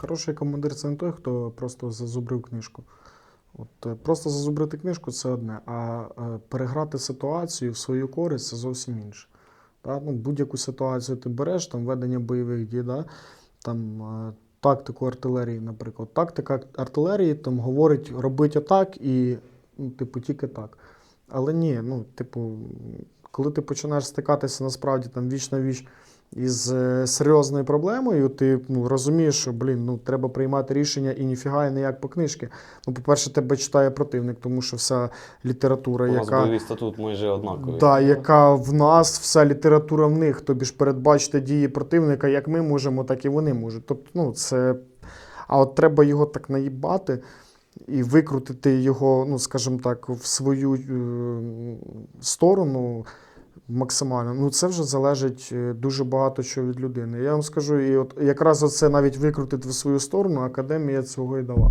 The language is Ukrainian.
Хороший командир це не той, хто просто зазубрив книжку. От, е, просто зазубрити книжку це одне, а е, переграти ситуацію в свою користь це зовсім інше. Да? Ну, будь-яку ситуацію ти береш, там ведення бойових дій, да? там, е, тактику артилерії, наприклад. Тактика артилерії там говорить робити отак і, ну, типу, тільки так. Але ні, ну, типу, коли ти починаєш стикатися насправді там віч на віч із е, серйозною проблемою, ти ну, розумієш, що блін, ну треба приймати рішення і ніфіга і ніяк по книжки. Ну, по-перше, тебе читає противник, тому що вся література, У яка. бойовий статут майже однаковий. Да, яка в нас, вся література в них, тобі ж передбачити дії противника, як ми можемо, так і вони можуть. Тобто, ну, це. А от треба його так наїбати і викрутити його, ну, скажімо так, в свою е, сторону максимально. Ну, це вже залежить е, дуже багато що від людини. Я вам скажу, і от якраз оце навіть викрутити в свою сторону, академія цього і дала.